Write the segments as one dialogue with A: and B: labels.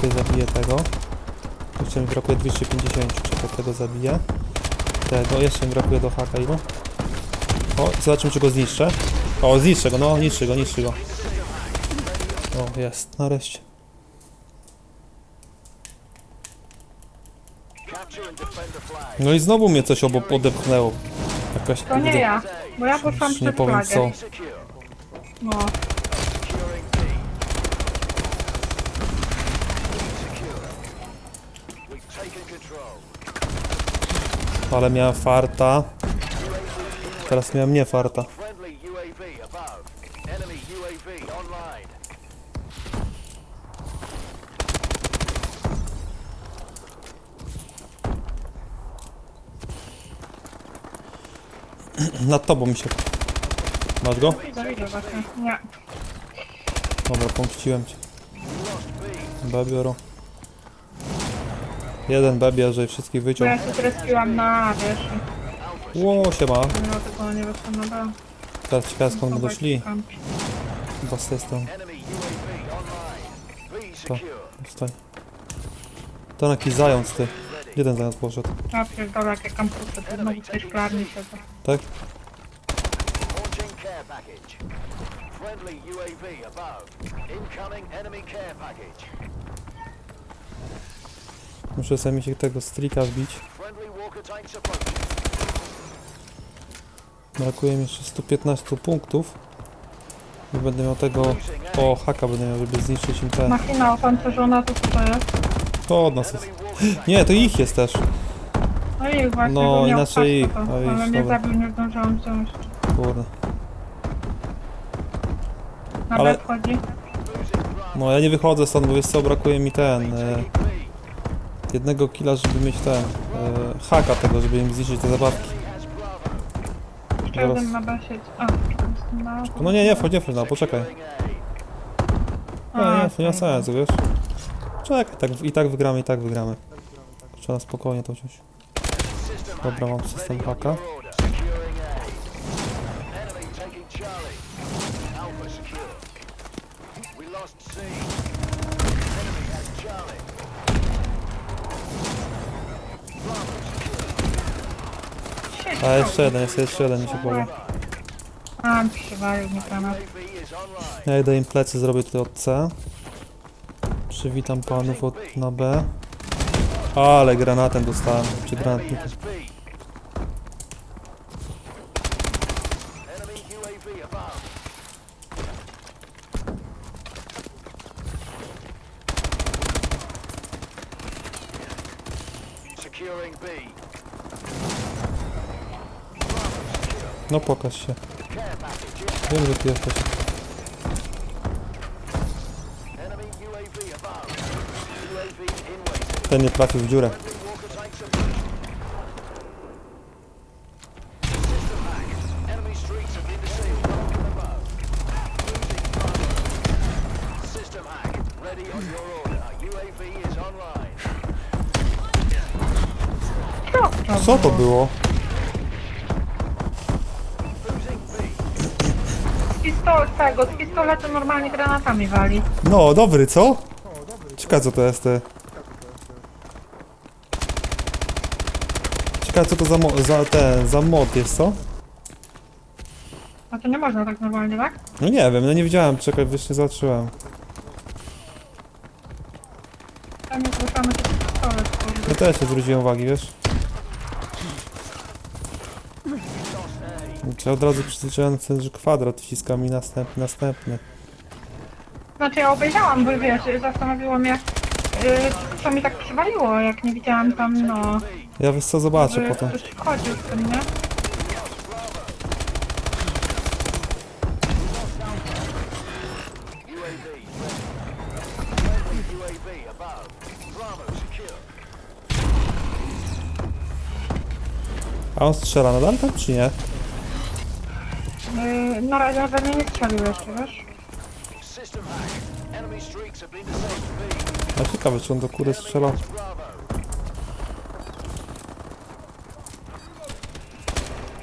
A: Czekaj, zabiję tego. Jeszcze mi brakuje 250, czekaj, tego zabiję. Tego, jeszcze mi brakuje do haka ilu. O, zobaczymy czy go zniszczę. O, zniszczę go, no, niszczy go, niszczy go. O, jest, nareszcie. No i znowu mnie coś obok odepchnęło. Jakaś
B: To nie ja, bo ja poszłam
A: Już nie
B: przed
A: powiem
B: flagę.
A: co.
B: No,
C: Securing B. Secure. We've taken control.
A: Ale miałem farta. Teraz miałem nie farta. Nad tobą mi się. Masz go?
B: Nie.
A: Dobra, pomściłem cię.
C: Lost B.
A: Jeden B bierze i wszystkich
B: Bo
A: wyciął.
B: ja się zrespiłam na, wiesz,
A: Ło, się ma.
B: no tego nie B.
A: Teraz ciekawe skąd będą szli. Chyba z tej strony.
C: Enemy UAV online. Secure.
A: Wstań. Jakiś zając ty. Jeden zając poszedł.
B: Ja pierdolę, jakie kampusy, to znowu w tej szklarni siedzę.
A: Tak?
C: Launching care package. Friendly UAV above. Incoming enemy care package.
A: Muszę sobie mi się tego strika wbić. Brakuje mi jeszcze 115 punktów. I będę miał tego... O, haka będę miał, żeby zniszczyć im ten.
B: Machina opancerzona, to co to jest?
A: To od nas jest. Nie, to ich jest też.
B: No i właśnie,
A: No,
B: bo miał
A: inaczej ich.
B: to,
A: i
B: ale mnie
A: dobra.
B: zabił, nie zdążyłam wziąć.
A: Kurde.
B: Na
A: Ale-
B: B wchodzi.
A: No ja nie wychodzę stąd, bo wiesz co, brakuje mi ten... E. jednego killa, żeby mieć ten... E, haka tego, żeby im zniszczyć te zabawki. Zaraz.
B: jeden na B siedzi. A, jestem na...
A: No nie, nie, wchodź, nie wchodź, no poczekaj. No nie, to nie ma sensu, wiesz. Czekaj, tak, i tak wygramy, i tak wygramy. Trzeba spokojnie to wziąć. Dobra, mam system haka.
C: your order. Securing A. Enemy taking Charlie. Alpha secure. We lost C. Enemy has Charlie. Bravo secure.
B: Siedzi
A: A jeszcze jeden, jest jeszcze jeden, mi się powie.
B: A, przywalił mi granat.
C: UAV is online.
A: Ja idę im plecy, zrobię tutaj od C. Przywitam panów od, na B. Ale granatem dostałem, czy granatnikiem.
C: has B. Enemy UAV above. Securing B.
A: No pokaż się. Wiem, że ty jesteś. Ten nie trafił w dziurę.
C: Friendly walker tanks
B: Pistoletu, tego, z pistoletu normalnie granatami wali.
A: No, dobry, co? Ciekawe co to jest ty. Ciekawe co to za, mo- za ten, za mod jest, co?
B: A to nie można tak normalnie, tak?
A: No nie wiem, no nie widziałem, czekaj, wyżej zobaczyłem.
B: Tam nie zruszamy to pistolet, kurde.
A: Ja też nie zwróciłem uwagi, wiesz? Czy od razu przyzwyczaiłem ten, że kwadrat wciskam i następny, następny.
B: Znaczy ja obejrzałam, bo wiesz, zastanowiło mnie, yy, co mi tak przywaliło, jak nie widziałam tam, no,
A: Ja wiesz co, zobaczę
B: że
A: potem.
B: ktoś wchodził w tym, nie?
A: A on strzela nadal tam, czy nie?
B: Na razie we mnie nie strzelił jeszcze, wiesz?
C: System hacked. Enemy streaks have been disabled. B.
A: A ciekawe, czy on do kury strzela.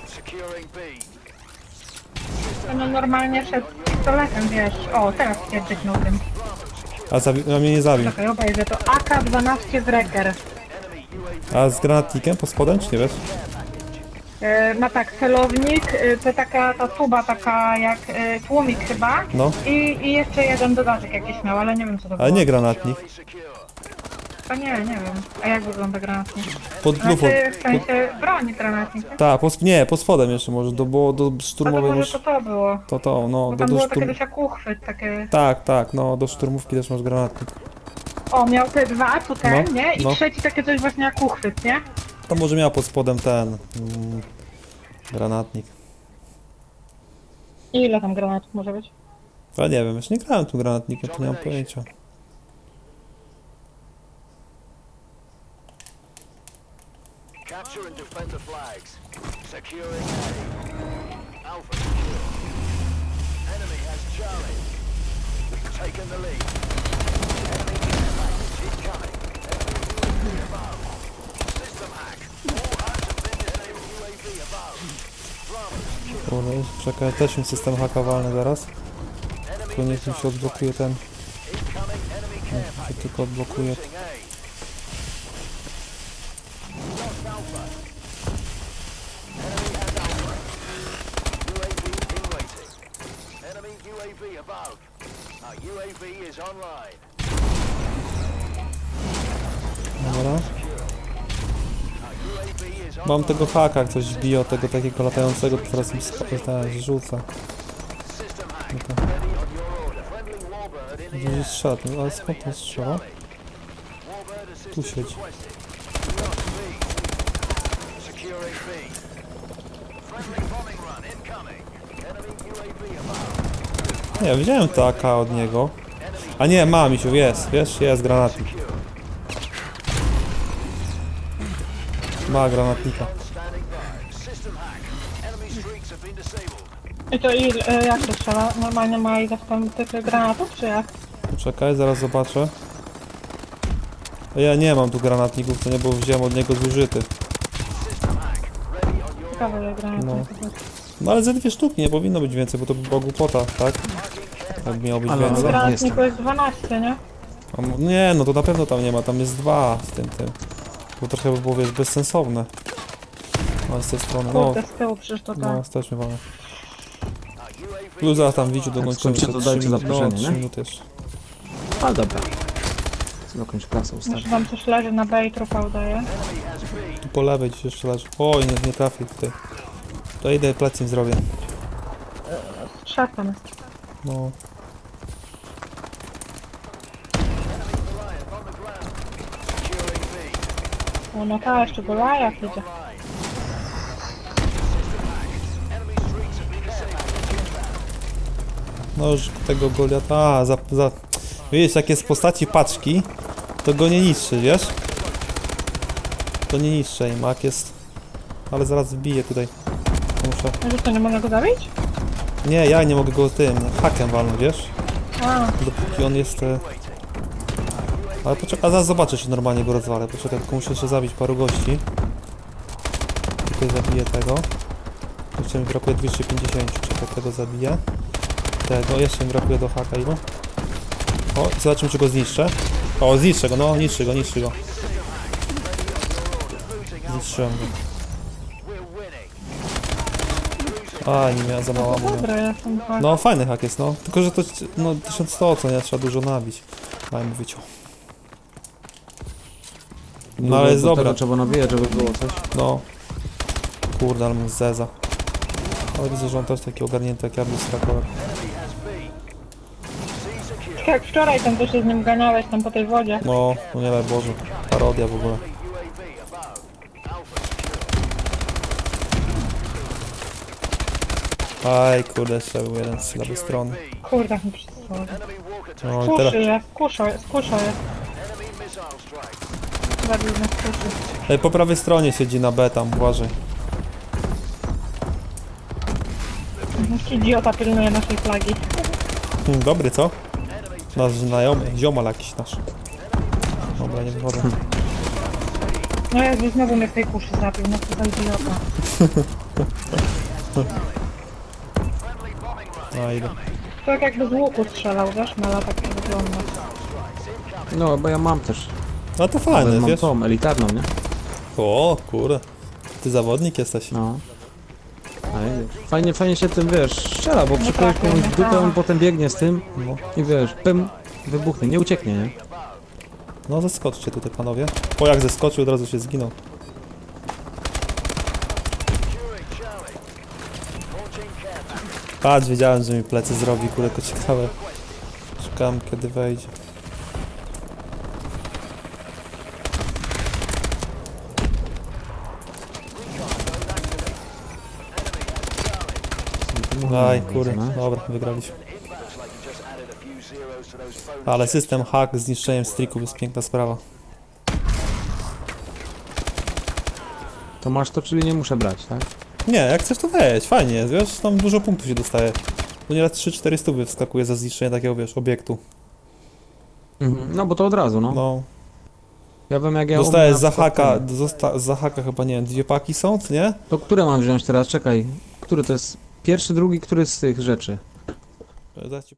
C: Securing B.
B: No normalnie szedł z pistoletem, wiesz. O, teraz pierdyknął tym.
A: A, zabi- a mnie nie zabił.
B: Czekaj, obejrzę to. AK-12 Wrecker.
A: A z granatnikiem pod spodem, czy nie wiesz?
B: E, ma tak, celownik, e, to taka ta tuba taka jak e, tłumik chyba.
A: No.
B: I, I jeszcze jeden dodatek jakiś miał, ale nie wiem co to było.
A: Ale nie granatnik.
B: A nie, nie wiem. A jak wygląda granatnik?
A: Pod lufą.
B: Znaczy w sensie broni granatnik. tak?
A: Tak, pod, nie, pod spodem jeszcze może, do, było do
B: A to
A: szturmowej
B: może
A: masz...
B: to to było.
A: To to, no,
B: Bo
A: do,
B: tam
A: do
B: było takie
A: szturm...
B: coś jak uchwyt, takie...
A: Tak, tak, no, do szturmówki też masz granatnik.
B: O, miał te dwa, tu ten,
A: No,
B: nie? I
A: no.
B: trzeci takie coś właśnie jak uchwyt, nie?
A: To może miał pod spodem ten... Mm, granatnik.
B: I ile tam granatów może być?
A: Ale nie wiem, jeszcze nie grałem tym granatnikiem, to nie mam pojęcia.
C: Capture and defend the flags. Securing A. Alpha secure. Enemy has Charlie. We've taken the lead. Enemy package incoming. Enemy UAV above. System hack. All hands have been disabled UAV above. Bravo secure.
A: Kurde, czekaj, też mi system hakowalny zaraz. Tylko niech mi się odblokuje ten...
C: care
A: się tylko odblokuje. Dobra. Mam tego haka, jak coś bije od tego takiego latającego, to teraz mi ten, rzuca. Gdzieś strzela, ale skąd on strzela? Tu siedzi. Nie, widziałem to AK od niego. A nie, ma mi się, jest, wiesz, jest granatnik.
C: Been disabled.
B: I to ile, e, jak to strzela? Normalnie ma ile w tam tych granatów, czy jak?
A: Poczekaj, zaraz zobaczę. Ja nie mam tu granatników, to nie, bo wziąłem od niego zużyty.
B: Ciekawe ile granatów.
A: No. No ale ze dwie sztuki nie powinno być więcej, bo to by była głupota, tak? Jak miało być
D: Ale-
A: więcej.
D: ale-
B: Granatniku jest 12, nie?
A: A m- Nie, no to na pewno tam nie ma, tam jest dwa w tym, tym. Bo trochę by było, wiesz, bezsensowne. No z tej strony, no,
B: Kurde, z tyłu przecież to tak.
A: no.
C: Our UAV
A: Plus zaraz tam widziu dokończymy,
D: skończy,
A: to
D: to
A: 3
D: dajcie
A: minuty, no,
D: zaproszenie,
A: 3
D: nie?
A: minuty jeszcze.
D: Ale dobra. Z jakąś klasą
B: Może
D: ustawię.
B: tam coś leży na B i trupa udaje.
A: Tu po lewej gdzieś jeszcze leży. Oj, nie, nie trafię tutaj. To idę plecim zrobię.
B: Tam jest.
A: No,
C: Goliath on the ground. Securing B.
B: O, no ta jeszcze Goliath idzie.
A: No już tego Goliata, a, za, za... Wiesz, jak jest w postaci paczki, to go nie niszczy, wiesz? To nie niszczy im, a jak jest... Ale zaraz wbiję tutaj. Muszę...
B: Może to nie można go zabić?
A: Nie, ja nie mogę go tym hakiem walnąć, wiesz?
B: A,
A: Dopóki on jest... E... Ale poczekaj, a zaraz zobaczę, czy normalnie go rozwalę. Poczekaj, tylko muszę jeszcze zabić paru gości. Tutaj zabiję tego. Jeszcze mi brakuje 250, czekaj, tego zabiję. Tego, jeszcze mi brakuje do haka, ilu? O, zobaczymy, czy go zniszczę. O, zniszczę go, no, niszczy go, niszczy go. Zniszczyłem go. A, nie miałem za mało
B: dobra, ja.
A: No fajny hak jest, no. Tylko, że to no 1100 co nie trzeba dużo nabić. Daj mu wyciął. No ale jest
D: Do
A: dobra.
D: Trzeba nabijać, żeby było coś.
A: No. Kurde, ale mu zeza. Ale widzę, że on też taki ogarnięty jak ja był
C: secure.
B: Tak jak wczoraj tam to się z nim ganiałeś tam po tej wodzie.
A: No, no nie daj Boże. Parodia w ogóle. Aj, kurde, jeszcze był jeden z lewej strony.
B: Kurde, mi przysłał.
A: No i teraz...
B: Kuszy jest, kuszo jest, kuszo jest.
C: Enemy missile strike.
B: Nas.
A: Ej, po prawej stronie siedzi na B tam, uważaj.
B: Jakiś idiota pilnuje naszej flagi.
A: Hmm, dobry, co? Nasz znajomy, ziomal jakiś nasz. Dobra, nie wychodzę.
B: No Jezu, znowu mnie w tej kuszy zabił, no co za idiota.
A: A, idę.
B: To tak jakby z łuku strzelał, wiesz, mela tak wygląda.
D: No, bo ja mam też.
A: No to fajne,
D: mam
A: wiesz?
D: tą elitarną, nie?
A: O, kurde. Ty zawodnik jesteś.
D: No. Ale fajnie, fajnie się tym, wiesz, strzela, bo przykroisz
B: trafię,
D: komuś w dupę,
B: tak.
D: on potem biegnie z tym
A: No.
D: i wiesz, pym, wybuchnie, nie ucieknie, nie?
A: No zeskoczcie tutaj panowie. O jak zeskoczył, od razu się zginął. Patrz, wiedziałem, że mi plecy zrobi, kurde, to ciekawe. Czekam kiedy wejdzie. Aj, kurde,
D: No.
A: dobra, wygraliśmy. Ale system hack z zniszczeniem strików jest piękna sprawa.
D: To masz to, czyli nie muszę brać, tak?
A: Nie, jak chcesz to weź, fajnie jest, wiesz, tam dużo punktów się dostaje. Tu nieraz 3-4 stówy wskakuje za zniszczenie takiego, wiesz, obiektu.
D: Mhm. No bo to od razu, no.
A: No,
D: Ja wiem jak ja
A: dostajesz
D: umiem
A: za
D: na
A: haka, za haka chyba, nie wiem, dwie paki są, czy nie?
D: To które mam wziąć teraz? Czekaj. Który to jest? Pierwszy, drugi, który z tych rzeczy?
A: Ci